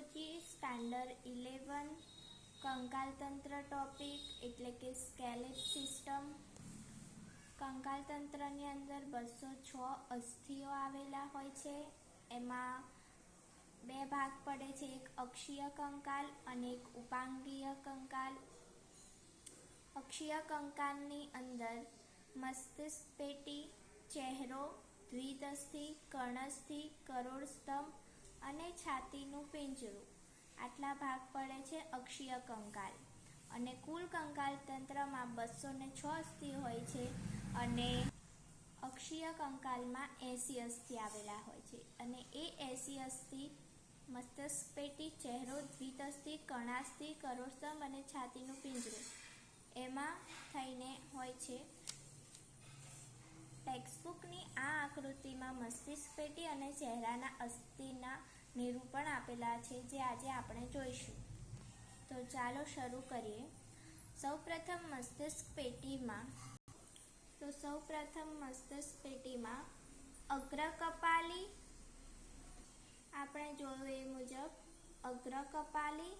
Biology standard eleven કંકાલતંત્ર topic એટલે કે સ્કેલેટ સિસ્ટમ કંકાલતંત્રની અંદર બસો છ અસ્થિઓ આવેલા હોય છે. એમાં બે ભાગ પડે છે, એક અક્ષીય કંકાલ અને એક ઉપાંગીય કંકાલ. અક્ષીય કંકાલની અંદર મસ્તિષ્ક પેટી, ચહેરો દ્વિદસ્થિ કર્ણસ્થિ કરોડ સ્તંભ અને છાતીનું પિંજરું. આટલા ભાગ પડે છે અક્ષીય કંકાલ. અને કુલ કંકાલ તંત્રમાં બસો ને છ અસ્થિ હોય છે અને અક્ષીય કંકાલમાં એસી અસ્થિ આવેલા હોય છે. અને એ એસી અસ્થિ પેટી ચહેરો દ્વિતસ્થિ કણાસ્થિ કરોડસ્તંભ અને છાતીનું પિંજરું. એમાં થઈને હોય છે ટેક્સ્ટબુકની આ આકૃતિમાં મસ્તિષ્ક પેટી અને ચહેરાના અસ્થિના નિરૂપણ આપેલા છે જે આજે આપણે જોઈશું. તો ચાલો શરૂ કરીએ. સૌપ્રથમ મસ્તિષ્ક પેટીમાં, તો સૌપ્રથમ મસ્તિષ્ક પેટીમાં અગ્ર કપાલી આપણે જોયું એ મુજબ અગ્ર કપાલી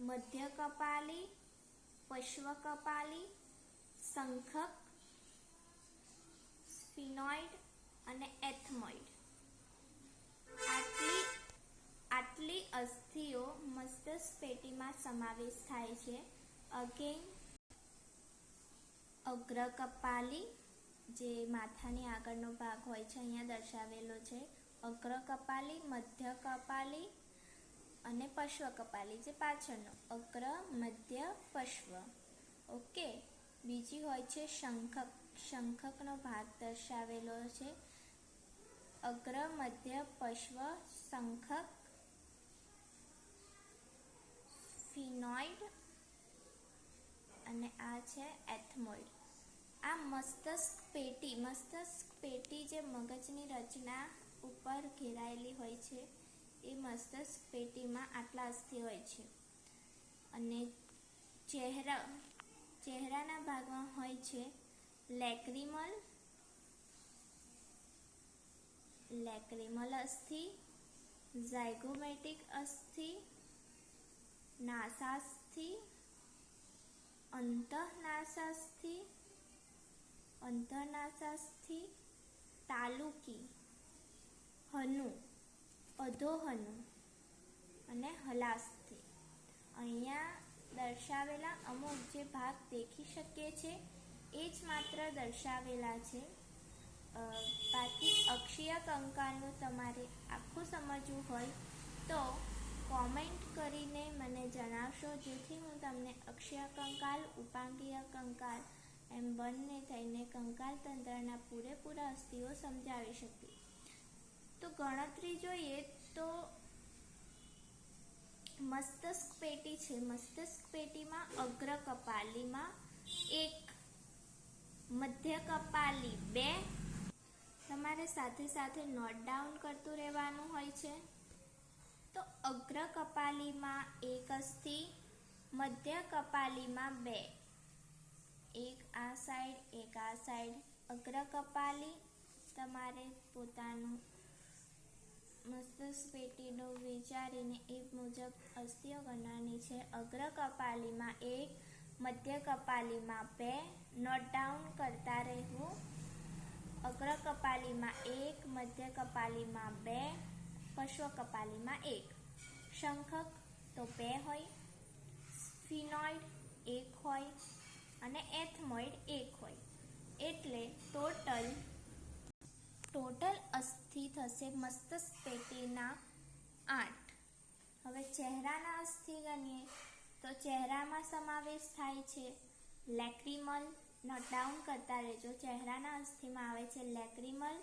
મધ્ય કપાલી પશ્વ કપાલી શંખક, સ્ફિનોઇડ અને એથમોઇડ. આટલી આટલી અસ્થિઓ મસ્તિષ્ક પેટીમાં સમાવેશ થાય છે. અગેન અગ્ર કપાલી, જે માથાની આગળનો ભાગ હોય છે, અહીંયા દર્શાવેલો છે. અગ્ર કપાલી, મધ્ય કપાલી અને પશ્વ કપાલી, જે પાછળનો. અગ્ર, મધ્ય, પશ્વ. ઓકે બીજી હોય છે શંખક. શંખકનો ભાગ દર્શાવેલો છે. અગ્ર મધ્ય પશ્વ શંખક ફિનોઇડ અને આ છે એથમોઇડ. આ મસ્તિષ્ક પેટી મસ્તિષ્ક પેટી જે મગજની રચના ઉપર ઘેરાયેલી હોય છે, એ મસ્તિષ્ક પેટીમાં આટલા અસ્થિ હોય છે. અને ચહેરા, ચહેરાના ભાગમાં હોય છે, લેક્રિમલ લેક્રિમલ અસ્થિ ઝાયગોમેટિક અસ્થિ નાસાસ્થિ અંતઃનાસાસ્થિ અંતઃનાસાસ્થિ તાલુકી, હનુ અધોહનુ અને હલાસ્થિ અહીંયા દર્શાવેલા અમુક જે ભાગ દેખી શકીએ છે એ જ માત્ર દર્શાવેલા છે. બાકી અક્ષીય કંકાલનું તમારે આખું સમજવું હોય તો કોમેન્ટ કરીને મને જણાવશો. જેથી હું તમને અક્ષય કંકાલ, ઉપાંગીય કંકાલ એમ બંને થઈને કંકાલ તંત્રના પૂરેપૂરા અસ્થિઓ સમજાવી શકી. તો ગણતરી જોઈએ તો મસ્તિષ્ક પેટી છે. મસ્તિષ્ક પેટીમાં અગ્ર કપાલીમાં એક, મધ્ય કપાલી બે તમારે સાથે સાથે નોટ ડાઉન કરતું રહેવાનું હોય છે. તો અગ્ર કપાલીમાં એક અસ્થિ, મધ્ય કપાલીમાં બે. એક આ સાઈડ એક આ સાઈડ અગ્ર કપાલી તમારે પોતાનું મસ્તિષ્ક પેટીનું વિચારીને એ મુજબ અસ્થિઓ ગણવાની છે. અગ્ર કપાલીમાં એક, મધ્ય કપાલીમાં બે. નોટ ડાઉન કરતા રહેવું. અગ્ર કપાલીમાં એક, મધ્ય કપાલીમાં બે, પશ્વ કપાલીમાં એક. શંખક તો બે હોય, સ્ફિનોઇડ એક હોય અને એથમોઇડ એક હોય. એટલે ટોટલ ટોટલ અસ્થિ થશે મસ્તક પેટીના આઠ. હવે ચહેરાના અસ્થિ ગણીએ તો ચહેરામાં સમાવેશ થાય છે લેક્રિમલ નોટ ડાઉન કરતા રહેજો. ચહેરાના અસ્થિમાં આવે છે લેક્રિમલ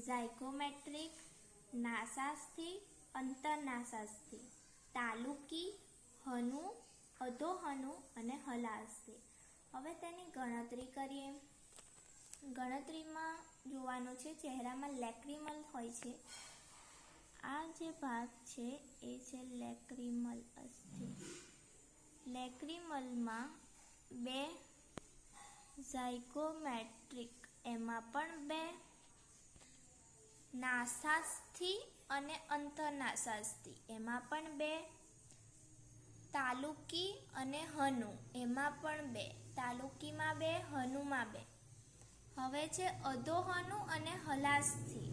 ઝાયકોમેટ્રિક નાસાસ્થિ, અંતરનાસાસ્થિ, તાલુકી, હનુ, અધોહનુ અને હલાસ્થિ. હવે તેની ગણતરી કરીએ. ગણતરીમાં જોવાનું છે ચહેરામાં લેક્રિમલ હોય છે. આ જે ભાગ છે એ છે લેક્રિમલ અસ્થિ. લેક્રિમલમાં બે ઝાયગોમેટ્રિક એમાં પણ બે. નાસાસ્થિ અને અંતરનાસાસ્થિ, એમાં પણ બે. તાલુકી અને હનુ, એમાં પણ બે. તાલુકીમાં બે, હનુમાં બે. હવે છે અધોહનુ અને હલાસ્થી.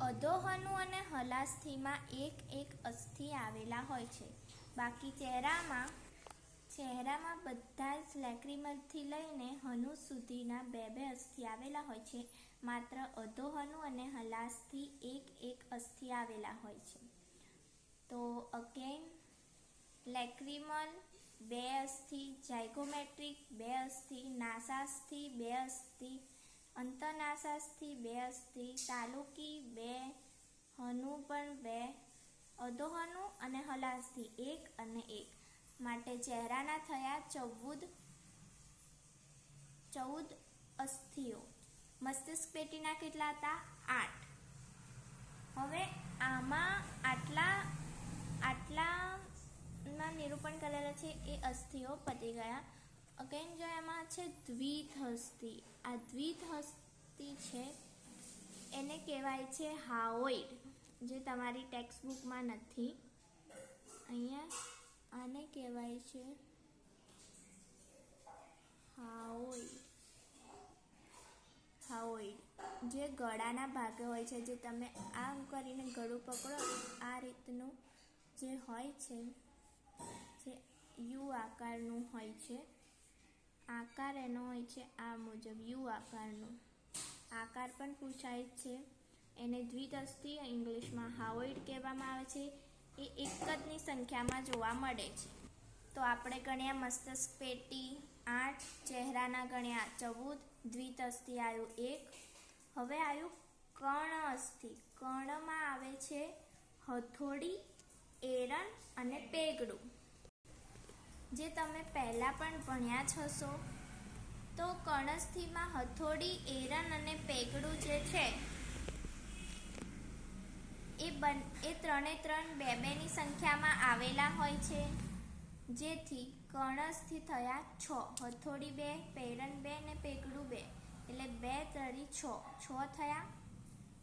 અધોહનુ અને હલાસ્થિમાં એક એક અસ્થિ આવેલા હોય છે. બાકી ચહેરામાં ચહેરામાં બધા જ લેક્રિમલથી લઈને હનુ સુધીના બે બે અસ્થિ આવેલા હોય છે. માત્ર અધોહનુ અને હલાસથી એક એક અસ્થિ આવેલા હોય છે. તો અગેન લેક્રિમલ બે અસ્થિ, જાયગોમેટ્રિક બે અસ્થિ, નાસાસ્થિ બે અસ્થિ, અંતનાસાસ્થિ બે અસ્થિ, તાલુકી બે, હનુ પણ બે અધોહનુ અને હલાસ્થિ એક અને એક. માટે ચહેરાના થયા ચૌદ ચૌદ અસ્થિઓ. મસ્તિષ્ક પેટીના કેટલા હતા? આઠ. હવે આમાં આટલા, આટલાના નિરૂપણ કરેલા છે એ અસ્થિઓ પતી ગયા. અગેન જો એમાં છે દ્વિત હસ્તિ. આ દ્વિત હસ્તિ છે, એને કહેવાય છે હાઓઇડ, જે તમારી ટેક્સ્ટ બુકમાં નથી. અહીંયા આને કહેવાય છે હાઓઇડ હાઓઇડ જે ગળાના ભાગે હોય છે, જે તમે આમ કરીને ગળું પકડો, આ રીતનું જે હોય છે, જે યુ આકારનું હોય છે, આકાર એનો હોય છે આ મુજબ, યુ આકારનું. આકાર પણ પૂછાય છે. એને દ્વિદસ્તિ ઇંગ્લિશમાં હાઓઇડ કહેવામાં આવે છે. એ એક જની સંખ્યામાં જોવા મળે છે. તો આપણે ગણ્યા મસ્તિષ્ક પેટી આઠ, ચહેરાના ગણ્યા ચૌદ દ્વિતસ્થિ આવ્યું એક. હવે આવ્યું કર્ણ અસ્થિ. કર્ણમાં આવે છે હથોડી, એરન અને પેગડું. જે તમે પહેલાં પણ ભણ્યા છશો તો કર્ણસ્થિમાં હથોડી, એરન અને પેગડું જે છે એ બન, એ ત્રણે ત્રણ બે બેની સંખ્યામાં આવેલા હોય છે. જેથી કર્ણસ્થિ થયા છ, હથોડી બે પેરણ બે ને પેકડું બે, એટલે બે તરી છ છ થયા.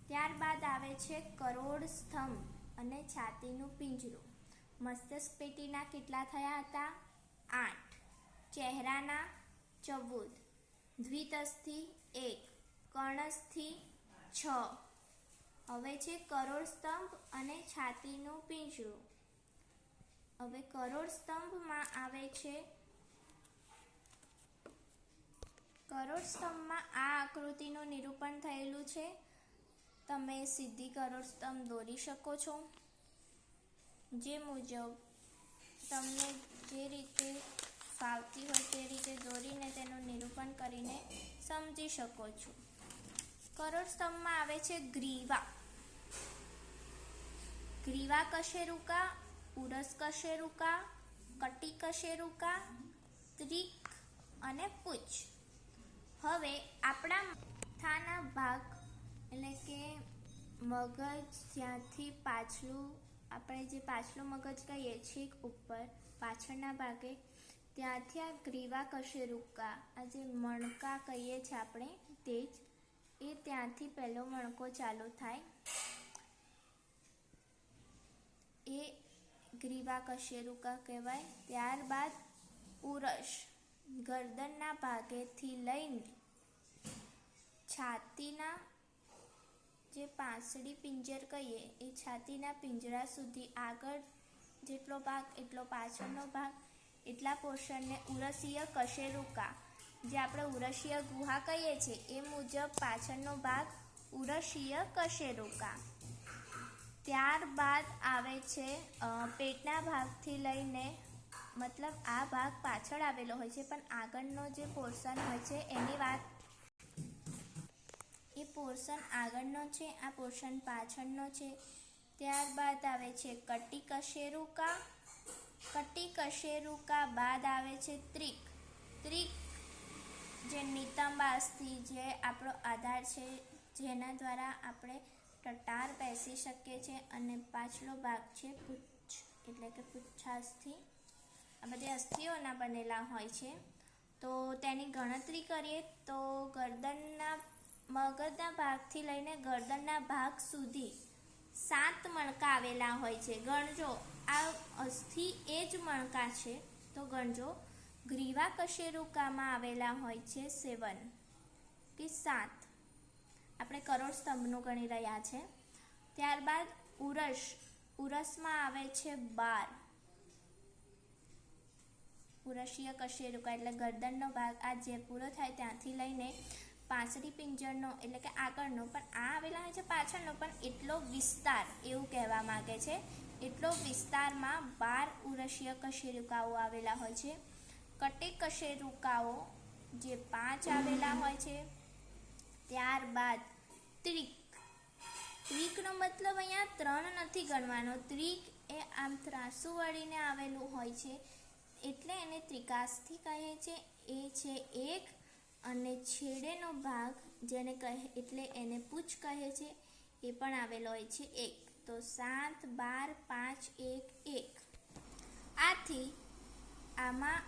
ત્યારબાદ આવે છે કરોડ સ્તંભ અને છાતીનું પિંજરું. મસ્તિષ્ક પેટીના કેટલા થયા હતા? આઠ. ચહેરાના ચૌદ દ્વિતસ્થિ એક. કર્ણસ્થિ છ. હવે છે કરોડ સ્તંભ અને છાતીનું પિંજરું. હવે કરોડ સ્તંભમાં આવે છે કરોડ સ્તંભમાં આ આકૃતિનું નિરૂપણ થયેલું છે. તમે સીધી કરોડ સ્તંભ દોરી શકો છો. જે મુજબ તમને જે રીતે ફાવતી હોય તે રીતે દોરીને તેનું નિરૂપણ કરીને સમજી શકો છો. કરોડ સ્તંભમાં આવે છે ગ્રીવા. ગ્રીવા કશેરુકા, ઉરસ કશેરુકા, કટી કશેરુકા ત્રિક અને પૂછ. હવે આપણા માથાના ભાગ, એટલે કે મગજ જ્યાંથી પાછલું, આપણે જે પાછલું મગજ કહીએ છીએ ઉપર, પાછળના ભાગે, ત્યાંથી આ ગ્રીવા કશેરુકા, આ જે મણકા કહીએ છીએ આપણે, તે જ, એ ત્યાંથી પહેલો મણકો ચાલુ થાય. એ ગ્રીવા કશેરુકા કહેવાય. ત્યારબાદ ઉરસ ગરદનના ભાગેથી લઈને છાતીના જે પાંસળી પિંજર કહીએ, એ છાતીના પિંજરા સુધી આગળ જેટલો ભાગ, એટલો પાછળનો ભાગ, એટલા પોર્શનને ઉરસીય કશેરુકા, જે આપણે ઉરસીય ગુહા કહીએ છીએ, એ મુજબ પાછળનો ભાગ ઉરસીય કશેરુકા. ત્યારબાદ આવે છે પેટના ભાગથી લઈને મતલબ આ ભાગ પાછળ આવેલો હોય છે, પણ આગળનો જે પોર્શન હોય છે, એની વાત એ પોર્શન આગળનો છે, આ પોર્શન પાછળનો છે. ત્યારબાદ આવે છે કટી કશેરુકા. કટી કશેરુકા બાદ આવે છે ત્રિક. ત્રિક જે નિતંબાસથી જે આપણો આધાર છે, જેના દ્વારા આપણે ટટાર બેસી શકે છે અને પાછલો ભાગ છે પૂછ, એટલે કે પૂછાસ્થિ આ બધી અસ્થિઓના બનેલા હોય છે. તો તેની ગણતરી કરીએ તો ગરદનના, મગજના ભાગથી લઈને ગરદનના ભાગ સુધી સાત મણકા આવેલા હોય છે. ગણજો, આ અસ્થિ એ જ મણકા છે. તો ગણજો, ગ્રીવા કશેરુકામાં આવેલા હોય છે સેવન, કે સાત. આપણે કરોડ સ્તંભનું ગણી રહ્યા છે. ત્યારબાદ ઉરસ, ઉરસમાં આવે છે બાર. ઉરસીય કશેરુકા એટલે ગરદનનો ભાગ. આ જે પૂરો થાય ત્યાંથી લઈને પાંસડી પિંજરનો એટલે કે આગળનો, પણ આ આવેલા હોય છે પાછળનો, પણ એટલો વિસ્તાર એવું કહેવા માગે છે. એટલો વિસ્તારમાં બાર ઉરશીય કશેરુકાઓ આવેલા હોય છે. કટે કશેરુકાઓ જે પાંચ આવેલા હોય છે. ત્યારબાદ ત્રિક. ત્રિકનો મતલબ અહીંયા ત્રણ નથી ગણવાનો. ત્રિક એ આમ ત્રાસુ વળીને આવેલું હોય છે. એટલે એને ત્રિકાસથી કહે છે. એ છે એક અને છેડેનો ભાગ જેને કહે, એટલે એને પૂછ કહે છે, એ પણ આવેલો હોય છે એક. તો સાત, બાર, પાંચ, એક એક. આથી આમાં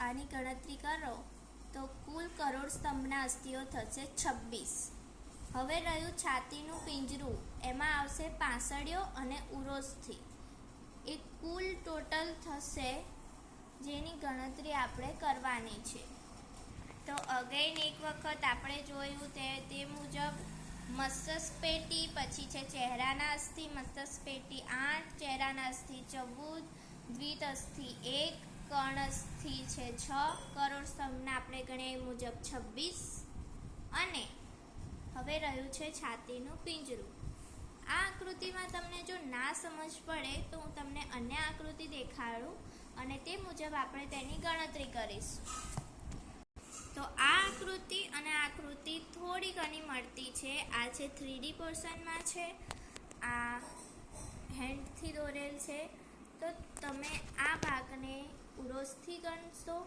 આની ગણતરી કરો તો કુલ કરોડ સ્તંભના અસ્થિઓ થશે છવ્વીસ. હવે રહ્યું છાતીનું પિંજરું. એમાં આવશે પાંસળીઓ અને ઉરોસથી એ કુલ ટોટલ થશે જેની ગણતરી આપણે કરવાની છે. તો અગેન એક વખત આપણે જોયું તે તે મુજબ મસ્તસ્પેટી પછી છે ચહેરાના અસ્થિ મસ્તસ્પેટી આઠ, ચહેરાના અસ્થિ ચૌદ દ્વિત અસ્થિ એક કર્ણ અસ્થિ છે છ કરોડ સ્તંભના આપણે ગણ્યા મુજબ છવ્વીસ. અને હવે રહ્યું છે છાતીનું પિંજરું. આ આકૃતિમાં તમને જો ના સમજ પડે તો હું તમને અન્ય આકૃતિ દેખાડું અને તે મુજબ આપણે તેની ગણતરી કરીશું. તો આ આકૃતિ અને આકૃતિ થોડી ઘણી મળતી છે. આ છે થ્રીડી પોર્શનમાં છે, આ હેન્ડથી દોરેલ છે. તો તમે આ ભાગને ઉરોસથી ગણશો.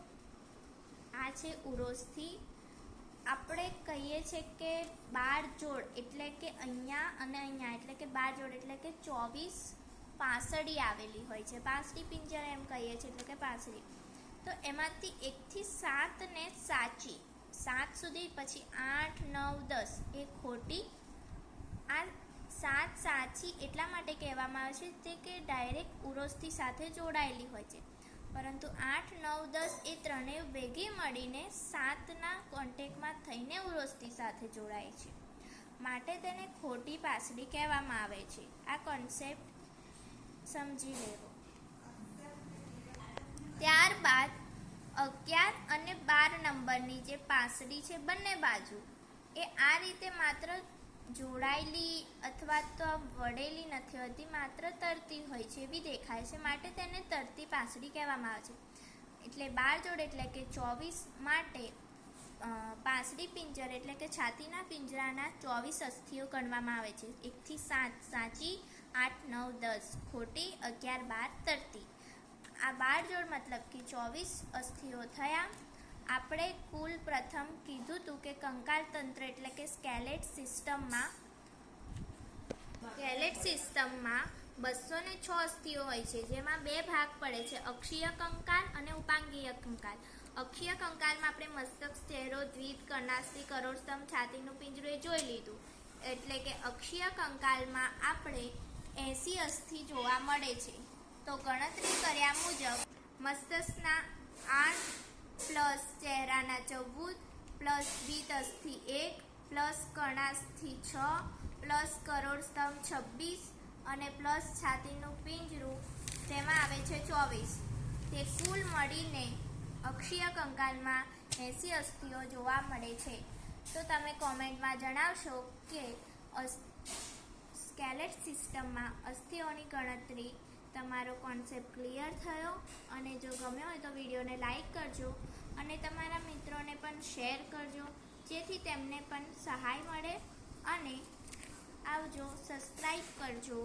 આ છે ઉરોસથી આપણે કહીએ છીએ કે બાર જોડ એટલે કે અહીંયા અને અહીંયા, એટલે કે બાર જોડ એટલે કે ચોવીસ પાસળી આવેલી હોય છે. પાસળી પિંજર એમ કહીએ છીએ એટલે કે પાસળી. તો એમાંથી એકથી સાતને સાચી, સાત સુધી પછી આઠ, નવ, દસ એ ખોટી. આ સાત સાચી એટલા માટે કહેવામાં આવે છે તે કે ડાયરેક્ટ ઉરોસ્થી સાથે જોડાયેલી હોય છે. પરંતુ આઠ, નવ, દસ એ ત્રણેય ભેગી મળીને સાતના કોન્ટેકમાં થઈને ઉરોસ્તી સાથે જોડાય છે. માટે તેને ખોટી પાસળી કહેવામાં આવે છે. આ કોન્સેપ્ટ સમજી લેવો. ત્યારબાદ અગિયાર અને બાર નંબરની જે પાસળી છે બંને બાજુ, એ આ રીતે માત્ર જોડાયેલી અથવા તો વળેલી નથી હોતી, માત્ર તરતી હોય છે એવી દેખાય છે. માટે તેને તરતી પાસળી કહેવામાં આવે છે. એટલે બાર જોડ એટલે કે ચોવીસ માટે પાસડી પિંજર એટલે કે છાતીના પિંજરાના ચોવીસ અસ્થિઓ ગણવામાં આવે છે. એકથી સાત, સાચી, આઠ, નવ, દસ, ખોટી, અગિયાર, બાર, તરતી. આ બાર જોડ મતલબ કે ચોવીસ અસ્થિઓ થયા. આપણે કુલ પ્રથમ કીધું હતું કે કંકાલ તંત્ર એટલે કે સ્કેલેટ સિસ્ટમમાં સ્કેલેટ સિસ્ટમમાં બસો ને છ અસ્થિઓ હોય છે, જેમાં બે ભાગ પડે છે, અક્ષીય કંકાલ અને ઉપાંગીય કંકાલ. અક્ષીય કંકાલમાં આપણે મસ્તક, ચહેરો દ્વિત કર્ણાસ્થિ કરોડસ્તંભ, છાતીનું પિંજરું એ જોઈ લીધું. એટલે કે અક્ષીય કંકાલમાં આપણે એસી અસ્થિ જોવા મળે છે. તો ગણતરી કર્યા મુજબ મસ્તકના આઠ પ્લસ ચહેરાના ચૌદ પ્લસ દ્વિત અસ્થિ એક, પ્લસ કણાસથી છ, પ્લસ કરોડ સ્તંભ છવ્વીસ અને પ્લસ છાતીનું પિંજરું તેમાં આવે છે ચોવીસ. તે કુલ મળીને અક્ષીય કંકાલમાં એસી અસ્થિઓ જોવા મળે છે. તો તમે કોમેન્ટમાં જણાવશો કે સ્કેલેટ સિસ્ટમમાં અસ્થિઓની ગણતરી તમારો કોન્સેપ્ટ ક્લિયર થયો અને જો ગમ્યો હોય તો વિડીયોને લાઈક કરજો અને તમારા મિત્રોને પણ શેર કરજો, જેથી તેમને પણ સહાય મળે અને આવજો સબસ્ક્રાઈબ કરજો.